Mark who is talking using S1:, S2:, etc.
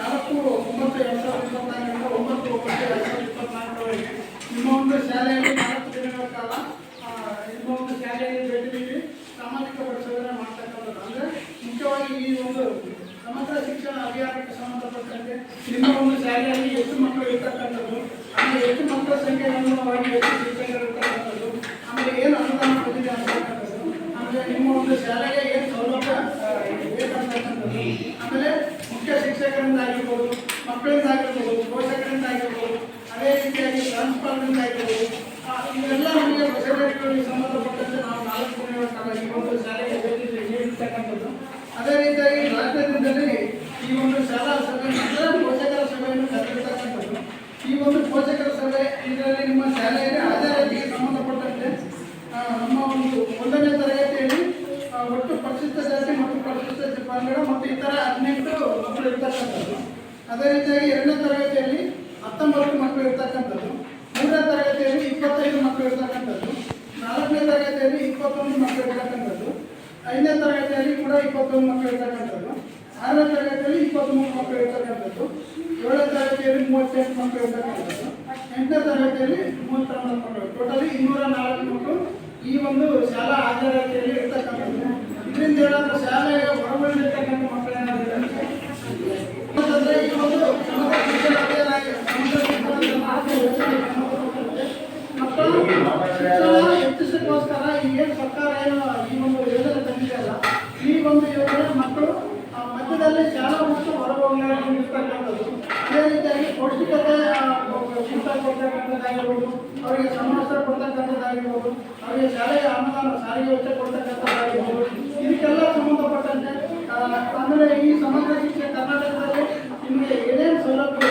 S1: ನಾಲ್ಕು, ಒಂಬತ್ತು, ಎರಡು ಸಾವಿರದ ಇಪ್ಪತ್ನಾಲ್ಕರಿಂದ ಒಂಬತ್ತು ಒಂಬತ್ತು, ಎರಡು ಸಾವಿರದ ಇಪ್ಪತ್ನಾಲ್ಕರವರೆಗೆ ನಿಮ್ಮ ಒಂದು ಶಾಲೆಯಲ್ಲಿ ನಾಲ್ಕು ದಿನಗಳ ಕಾಲ ನಿಮ್ಮ ಒಂದು ಶಾಲೆಯಲ್ಲಿ ಭೇಟಿ ನೀಡಿ ಸಾಮಾಜಿಕ ಪರಿಶೋಧನೆ ಮಾಡ್ತಕ್ಕಂಥದ್ದು. ಅಂದರೆ ಮುಖ್ಯವಾಗಿ ಈ ಒಂದು ಸಮಗ್ರ ಶಿಕ್ಷಣ ಅಭಿಯಾನಕ್ಕೆ ಸಂಬಂಧಪಟ್ಟಂತೆ ನಿಮ್ಮ ಒಂದು ಶಾಲೆಯಲ್ಲಿ ಎಷ್ಟು ಮಕ್ಕಳು ಇರ್ತಕ್ಕಂಥದ್ದು, ಆಮೇಲೆ ಎಷ್ಟು ಮಕ್ಕಳ ಸಂಖ್ಯೆ ಅನುಗುಣವಾಗಿ ಎಷ್ಟು ಶಿಕ್ಷಕರು ಇರ್ತಕ್ಕಂಥದ್ದು, ಆಮೇಲೆ ಏನು ಅನುದಾನ ಬಂದಿದೆ ಅಂತಕ್ಕಂಥದ್ದು, ಆಮೇಲೆ ನಿಮ್ಮ ಒಂದು ಶಾಲೆಗೆ ಏನು ಸೌಲಭ್ಯ ಬೇಕಂತಕ್ಕಂಥದ್ದು ಆಮೇಲೆ ಮುಖ್ಯ ಶಿಕ್ಷಕರಿಂದ ಆಗಿರ್ಬೋದು ಅದೇ ರೀತಿಯಾಗಿ ಆ, ಇವೆಲ್ಲ ನಮಗೆ ಫೆಸಿಲಿಟಿಗಳಿಗೆ ಸಂಬಂಧಪಟ್ಟಂತೆ ನಾವು ನಾಲ್ಕು ಈ ಒಂದು ಶಾಲೆಗೆ ಭೇಟಿ ಅದೇ ರೀತಿಯಾಗಿ ರಾಜ್ಯದಿಂದಲೇ ಈ ಒಂದು ಶಾಲಾ ಸಭೆ ಪೋಷಕರ ಸಭೆಯನ್ನು ಕರೆದಿರ್ತಕ್ಕಂಥದ್ದು. ಈ ಒಂದು ಪೋಷಕರ ಇರ್ತಕ್ಕಂಥದ್ದು ಅದೇ ರೀತಿಯಾಗಿ ಎರಡನೇ ತರಗತಿಯಲ್ಲಿ ಹತ್ತೊಂಬತ್ತು ಮಕ್ಕಳು ಇರ್ತಕ್ಕಂಥದ್ದು, ಮೂರನೇ ತರಗತಿಯಲ್ಲಿ ಇಪ್ಪತ್ತೈದು ಮಕ್ಕಳು ಇರ್ತಕ್ಕಂಥದ್ದು, ನಾಲ್ಕನೇ ತರಗತಿಯಲ್ಲಿ ಇಪ್ಪತ್ತೊಂದು ಮಕ್ಕಳು ಇರ್ತಕ್ಕಂಥದ್ದು, ಐದನೇ ತರಗತಿಯಲ್ಲಿ ಕೂಡ ಇಪ್ಪತ್ತೊಂದು ಮಕ್ಕಳು ಇರ್ತಕ್ಕಂಥದ್ದು, ಆರನೇ ತರಗತಿಯಲ್ಲಿ ಇಪ್ಪತ್ತ್ಮೂರು ಮಕ್ಕಳು ಇರ್ತಕ್ಕಂಥದ್ದು, ಏಳನೇ ತರಗತಿಯಲ್ಲಿ ಮೂವತ್ತೆಂಟು ಮಕ್ಕಳು ಇರ್ತಕ್ಕಂಥದ್ದು, ಎಂಟನೇ ತರಗತಿಯಲ್ಲಿ ಮೂವತ್ತೊಂಬತ್ತು ಮಕ್ಕಳು. ಟೋಟಲಿ ಇನ್ನೂರ ನಾಲ್ಕು ಮಕ್ಕಳು ಈ ಒಂದು ಶಾಲಾ ಹಾಜರಾತಿಯಲ್ಲಿ ಇರ್ತಕ್ಕಂಥದ್ದು. ಇದರಿಂದ ಏನಾದರೂ ಶಾಲೆಗೆ ಹೊರಬಂದಿರ್ತಕ್ಕಂಥ ಮಕ್ಕಳು ಏನಾದರೂ ಅಂತಂದ್ರೆ ಈ ಒಂದು ಸಮಗ್ರ ಶಿಕ್ಷಣ ಅಭಿಯಾನ ಆಗಿ- ಸಮಗ್ರ ಶಿಕ್ಷಣ ಮಕ್ಕಳು ಶಿಕ್ಷಣ ಹೆಚ್ಚಿಸಕ್ಕೋಸ್ಕರ ಸರ್ಕಾರ ಏನು ಈ ಒಂದು ಯೋಜನೆ ತಂದಿದೆಯಲ್ಲ ಈ ಒಂದು ಯೋಜನೆ ಮಕ್ಕಳು ಮಧ್ಯದಲ್ಲಿ ಶಾಲಾ ಮತ್ತು ಹೊರಗೋಗಿರ್ತಕ್ಕಂಥದ್ದು ಇದೇ ರೀತಿಯಾಗಿ ಪೌಷ್ಟಿಕತೆ ಕೊಡ್ತಕ್ಕಂಥದ್ದಾಗಿರ್ಬೋದು ಅವರಿಗೆ ಸಮವಸ್ತ್ರ ಕೊಡ್ತಕ್ಕಂಥದ್ದಾಗಿರ್ಬೋದು, ಅವರಿಗೆ ಶಾಲೆಯ ಅನುದಾನ, ಸಾರಿಗೆ ವೆಚ್ಚ ಕೊಡ್ತಕ್ಕಂಥದ್ದಾಗಿರ್ಬೋದು, ಇದಕ್ಕೆಲ್ಲ ಸಂಬಂಧಪಟ್ಟಂತೆ ಅಂದರೆ ಈ ಸಮಗ್ರ ಶಿಕ್ಷಣ ಕರ್ನಾಟಕದಲ್ಲಿ ನಿಮಗೆ ಏನೇನು ಸೌಲಭ್ಯ